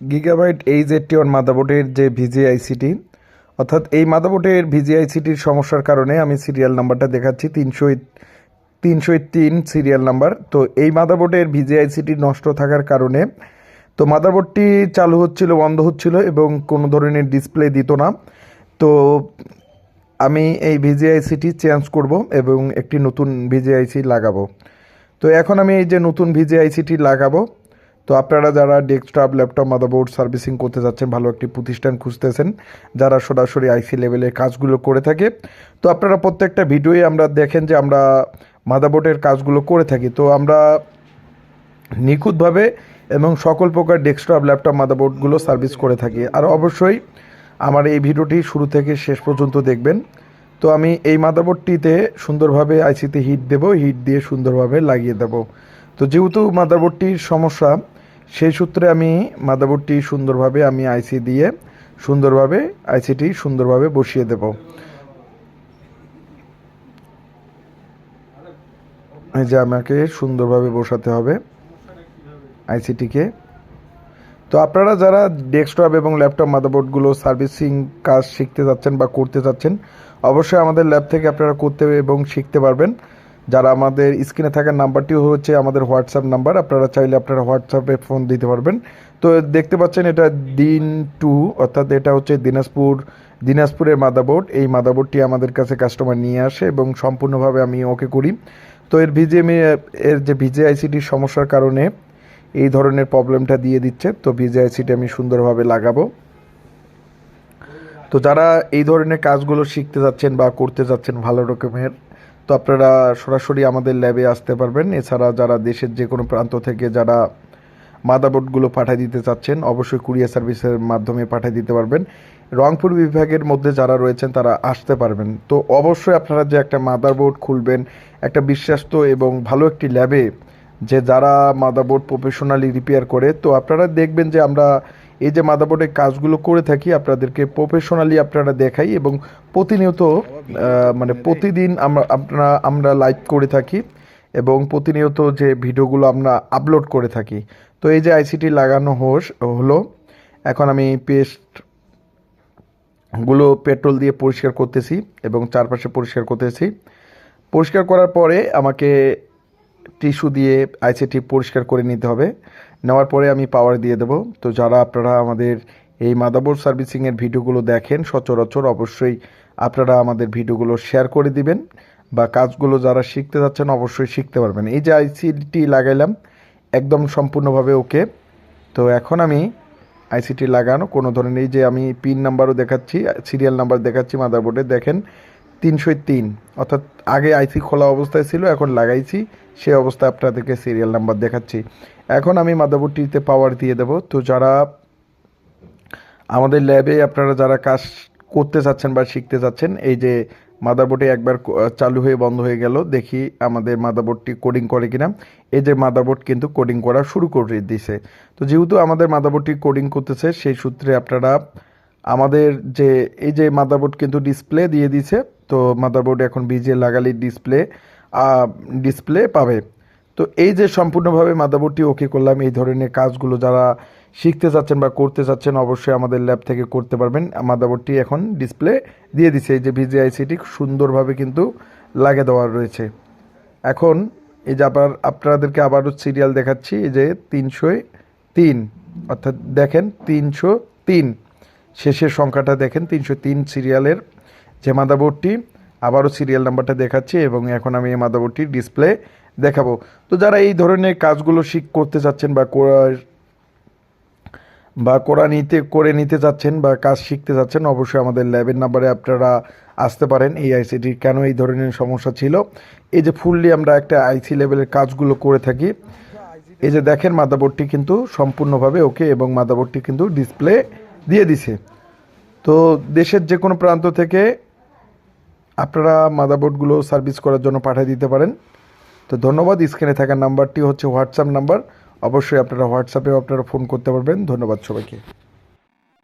Gigabyte H eighty one মাদাবোর্ডের যে ভিজিআইসিটি অর্থাৎ এই মাদাবোর্ডের ভিজিআইসিটির সমস্যার কারণে আমি সিরিয়াল নাম্বারটা দেখাচ্ছি, তিনশো তিনশো তিন সিরিয়াল নাম্বার। তো এই মাদাবোর্ডের ভিজিআইসিটি নষ্ট থাকার কারণে, তো মাদারবোর্ডটি চালু হচ্ছিল, বন্ধ হচ্ছিল এবং কোনো ধরনের ডিসপ্লে দিত না। তো আমি এই ভিজিআইসিটি চেঞ্জ করব এবং একটি নতুন ভিজিআইসি লাগাবো। তো এখন আমি এই যে নতুন ভিজিআইসিটি লাগাবো তো আপনারা যারা ডেস্কটপ, ল্যাপটপ, মাদারবোর্ড সার্ভিসিং করতে যাচ্ছেন, ভালো একটি প্রতিষ্ঠান খুঁজতেছেন, যারা সরাসরি আইসি লেভেলের কাজগুলো করে থাকে, তো আপনারা প্রত্যেকটা ভিডিওই আমরা দেখেন যে আমরা মাদারবোর্ডের কাজগুলো করে থাকি। তো আমরা নিখুঁতভাবে এবং সকল প্রকার ডেস্কটপ, ল্যাপটপ, মাদারবোর্ডগুলো সার্ভিস করে থাকি। আর অবশ্যই আমার এই ভিডিওটি শুরু থেকে শেষ পর্যন্ত দেখবেন। তো আমি এই মাদারবোর্ডটিতে সুন্দরভাবে আইসিতে হিট দেব, হিট দিয়ে সুন্দরভাবে লাগিয়ে দেব। তো যেহেতু মাদারবোর্ডটির সমস্যা সেই সূত্রে আমি মাদারবোর্ডটি সুন্দরভাবে আমি আইসি দিয়ে সুন্দরভাবে আইসিটি সুন্দরভাবে বসিয়ে দেব। এই যে আমাকে সুন্দরভাবে বসাতে হবে আইসিটিকে তো আপনারা যারা ডেস্কটপ এবং ল্যাপটপ মাদাবোর্ডগুলো সার্ভিসিং কাজ শিখতে চাচ্ছেন বা করতে চাচ্ছেন, অবশ্যই আমাদের ল্যাব থেকে আপনারা করতে এবং শিখতে পারবেন। যারা আমাদের স্ক্রিনে থাকার নাম্বারটি হচ্ছে আমাদের হোয়াটসঅ্যাপ নাম্বার, আপনারা চাইলে আপনারা হোয়াটসঅ্যাপে ফোন দিতে পারবেন। তো দেখতে পাচ্ছেন এটা দিন টু, অর্থাৎ এটা হচ্ছে দিনাজপুর, দিনাজপুরের মাদারবোর্ড এই মাদারবোর্ডটি আমাদের কাছে কাস্টমার নিয়ে আসে এবং সম্পূর্ণভাবে আমি ওকে করি। তো এর ভিজিএমএ, এর যে ভিজিআইসিটির সমস্যার কারণে এই ধরনের প্রবলেমটা দিয়ে দিচ্ছে। তো ভিজিআইসিটি আমি সুন্দরভাবে লাগাবো। তো যারা এই ধরনের কাজগুলো শিখতে যাচ্ছেন বা করতে যাচ্ছেন ভালো রকমের তো আপনারা সরাসরি আমাদের ল্যাবে আসতে পারবেন। এছাড়া যারা দেশের যে কোনো প্রান্ত থেকে যারা মাদারবোর্ডগুলো পাঠিয়ে দিতে চাচ্ছেন, অবশ্যই কুরিয়ার সার্ভিসের মাধ্যমে পাঠিয়ে দিতে পারবেন। রংপুর বিভাগের মধ্যে যারা রয়েছেন, তারা আসতে পারবেন। তো অবশ্যই আপনারা যে একটা মাদারবোর্ড খুলবেন, একটা বিশ্বাস্ত এবং ভালো একটি ল্যাবে যে যারা মাদারবোর্ড প্রফেশনালি রিপেয়ার করে, তো আপনারা দেখবেন যে আমরা এই যে মাদারবোর্ডের কাজগুলো করে থাকি, আপনাদেরকে প্রফেশনালি আপনারা দেখাই এবং প্রতিনিয়ত মানে প্রতিদিন আমরা, আপনারা, আমরা লাইভ করে থাকি এবং প্রতিনিয়ত যে ভিডিওগুলো আমরা আপলোড করে থাকি। তো এই যে আইসিটি লাগানো হোস, হলো, এখন আমি পেস্টগুলো পেট্রোল দিয়ে পরিষ্কার করতেছি এবং চারপাশে পরিষ্কার করতেছি। পরিষ্কার করার পরে আমাকে টিস্যু দিয়ে আইসিটি পরিষ্কার করে নিতে হবে। নেওয়ার পরে আমি পাওয়ার দিয়ে দেবো। তো যারা আপনারা আমাদের এই মাদারবোর্ড সার্ভিসিংয়ের ভিডিওগুলো দেখেন সচরাচর অবশ্যই আপনারা আমাদের ভিডিওগুলো শেয়ার করে দিবেন বা কাজগুলো যারা শিখতে যাচ্ছেন অবশ্যই শিখতে পারবেন। এই যে আইসিটি লাগাইলাম, একদম সম্পূর্ণভাবে ওকে। তো এখন আমি আইসিটি লাগানো, কোনো ধরনের এই যে আমি পিন নাম্বারও দেখাচ্ছি, সিরিয়াল নাম্বার দেখাচ্ছি মাদারবোর্ডে দেখেন তিনশো তিন। অর্থাৎ আগে আইসি খোলা অবস্থায় ছিল, এখন লাগাইছি। সে অবস্থায় আপনাদেরকে সিরিয়াল নাম্বার দেখাচ্ছি। এখন আমি মাদারবোর্ডটিতে পাওয়ার দিয়ে দেবো। তো যারা আমাদের ল্যাবে আপনারা যারা কাজ করতে চাচ্ছেন বা শিখতে চাচ্ছেন, এই যে মাদারবোর্ডে একবার চালু হয়ে বন্ধ হয়ে গেল, দেখি আমাদের মাদারবোর্ডটি কোডিং করে কিনা। এই যে মাদারবোর্ড কিন্তু কোডিং করা শুরু করে দিছে। তো যেহেতু আমাদের মাদারবোর্ডটি কোডিং করতেছে, সেই সূত্রে আপনারা আমাদের যে, এই যে মাদারবোর্ড কিন্তু ডিসপ্লে দিয়ে দিছে, তো মাদারবোর্ড এখন বিজিএ লাগালে ডিসপ্লে ডিসপ্লে পাবে। তো এই যে সম্পূর্ণভাবে মাদারবোর্ডটি ওকে করলাম, এই ধরনের কাজগুলো যারা শিখতে চাচ্ছেন বা করতে চাচ্ছেন, অবশ্যই আমাদের ল্যাব থেকে করতে পারবেন। মাদারবোর্ডটি এখন ডিসপ্লে দিয়ে দিছে। এই যে ভিজিআইসিটি সুন্দরভাবে কিন্তু লাগিয়ে দেওয়া রয়েছে। এখন এই যে আবার আপনাদেরকে আবারও সিরিয়াল দেখাচ্ছি, এই যে তিনশো তিন, অর্থাৎ দেখেন তিনশো তিন। শেষের সংখ্যাটা দেখেন, তিনশো তিন সিরিয়ালের যে মাদাবোর্ডটি আবারও সিরিয়াল নাম্বারটা দেখাচ্ছি এবং এখন আমি এই মাদারবোর্ডটির ডিসপ্লে দেখাবো। তো যারা এই ধরনের কাজগুলো শিখ করতে চাচ্ছেন বা বা করা নিতে, করে নিতে চাচ্ছেন বা কাজ শিখতে চাচ্ছেন অবশ্যই আমাদের ল্যাবের নাম্বারে আপনারা আসতে পারেন। এই আইসিটির কেন এই ধরনের সমস্যা ছিল? এই যে ফুললি আমরা একটা আইসি লেভেলের কাজগুলো করে থাকি। এই যে দেখেন মাদাবোর্ডটি কিন্তু সম্পূর্ণভাবে ওকে এবং মাদাবোর্ডটি কিন্তু ডিসপ্লে দিয়ে দিছে। তো দেশের যে কোনো প্রান্ত থেকে আপনারা মাদাবোর্ডগুলো সার্ভিস করার জন্য পাঠিয়ে দিতে পারেন। তো ধন্যবাদ, স্ক্রিনে থাকা নাম্বারটি হচ্ছে হোয়াটসঅ্যাপ নাম্বার। অবশ্যই আপনারা হোয়াটসঅ্যাপেও আপনারা ফোন করতে পারবেন। ধন্যবাদ সবাইকে।